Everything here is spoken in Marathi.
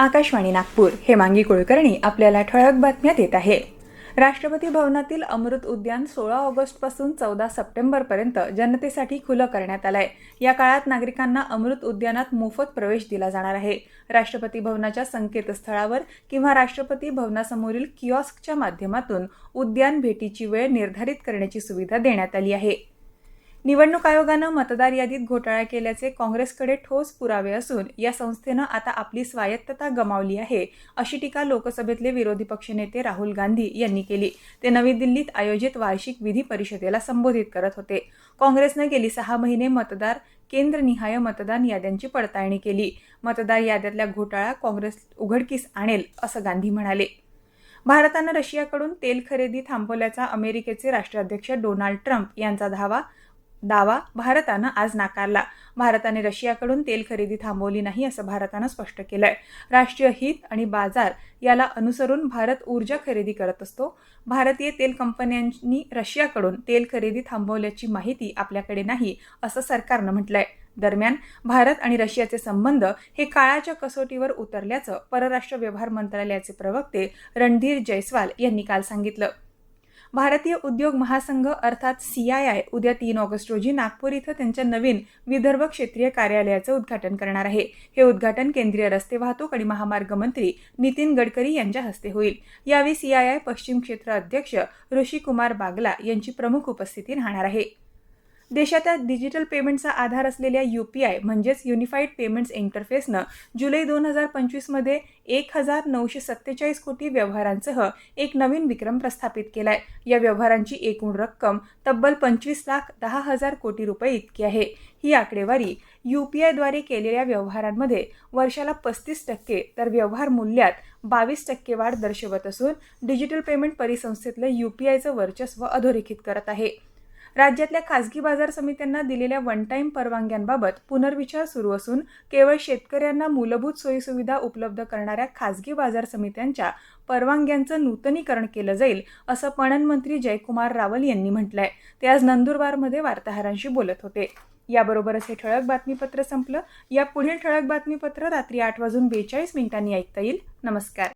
आकाशवाणी नागपूर. हे मांगी कुलकर्णी आपल्याला ठळक बातम्या देत आहे. राष्ट्रपती भवनातील अमृत उद्यान सोळा ऑगस्टपासून चौदा सप्टेंबरपर्यंत जनतेसाठी खुलं करण्यात आलंय. या काळात नागरिकांना अमृत उद्यानात मोफत प्रवेश दिला जाणार आहे. राष्ट्रपती भवनाच्या संकेतस्थळावर किंवा राष्ट्रपती भवनासमोरील किऑस्कच्या माध्यमातून उद्यान भेटीची वेळ निर्धारित करण्याची सुविधा देण्यात आली आहे. निवडणूक आयोगानं मतदार यादीत घोटाळा केल्याचे काँग्रेसकडे ठोस पुरावे असून या संस्थेनं आता आपली स्वायत्तता गमावली आहे अशी टीका लोकसभेतले विरोधी पक्षनेते राहुल गांधी यांनी केली. ते नवी दिल्लीत आयोजित वार्षिक विधी परिषदेला संबोधित करत होते. काँग्रेसनं गेली सहा महिने मतदार केंद्रनिहाय मतदान याद्यांची पडताळणी केली. मतदार याद्यातल्या घोटाळा काँग्रेस उघडकीस आणेल असं गांधी म्हणाले. भारतानं रशियाकडून तेल खरेदी थांबवल्याचा अमेरिकेचे राष्ट्राध्यक्ष डोनाल्ड ट्रम्प यांचा धावा दावा भारतानं आज नाकारला. भारताने रशियाकडून तेल खरेदी थांबवली नाही असं भारतानं स्पष्ट केलंय. राष्ट्रीय हित आणि बाजार याला अनुसरून भारत ऊर्जा खरेदी करत असतो. भारतीय तेल कंपन्यांनी रशियाकडून तेल खरेदी थांबवल्याची माहिती आपल्याकडे नाही असं सरकारनं म्हटलंय. दरम्यान भारत आणि रशियाचे संबंध हे काळाच्या कसोटीवर उतरल्याचं परराष्ट्र व्यवहार मंत्रालयाचे प्रवक्ते रणधीर जयस्वाल यांनी काल सांगितलं. भारतीय उद्योग महासंघ अर्थात सी आय आय उद्या तीन ऑगस्ट रोजी नागपूर इथं त्यांच्या नवीन विदर्भ क्षेत्रीय कार्यालयाचं उद्घाटन करणार आहे. हे उद्घाटन केंद्रीय रस्ते वाहतूक आणि महामार्ग मंत्री नितीन गडकरी यांच्या हस्ते होईल. यावेळी सी आय आय पश्चिम क्षेत्र अध्यक्ष ऋषी कुमार बागला यांची प्रमुख उपस्थिती राहणार आहे. देशाच्या डिजिटल पेमेंटचा आधार असलेल्या यू पी आय म्हणजेच युनिफाईड पेमेंट्स इंटरफेसनं जुलै दोन हजार पंचवीसमध्ये एक हजार नऊशे सत्तेचाळीस कोटी व्यवहारांसह एक नवीन विक्रम प्रस्थापित केलाय. या व्यवहारांची एकूण रक्कम तब्बल पंचवीस लाख दहा हजार कोटी रुपये इतकी आहे. ही आकडेवारी यू पी आयद्वारे केलेल्या व्यवहारांमध्ये वर्षाला पस्तीस टक्के तर व्यवहार मूल्यात बावीस टक्के वाढ दर्शवत असून डिजिटल पेमेंट परिसंस्थेतलं यू पी आयचं वर्चस्व अधोरेखित करत आहे. राज्यातल्या खासगी बाजार समित्यांना दिलेल्या वन टाईम परवानग्यांबाबत पुनर्विचार सुरू असून केवळ शेतकऱ्यांना मूलभूत सोयीसुविधा उपलब्ध करणाऱ्या खासगी बाजार समित्यांच्या परवानग्यांचं नूतनीकरण केलं जाईल असं पणन मंत्री जयकुमार रावल यांनी म्हटलंय. ते आज नंदुरबारमध्ये वार्ताहरांशी बोलत होते. याबरोबरच हे ठळक बातमीपत्र संपलं. या पुढील ठळक बातमीपत्र रात्री आठ वाजून बेचाळीस मिनिटांनी ऐकता येईल. नमस्कार.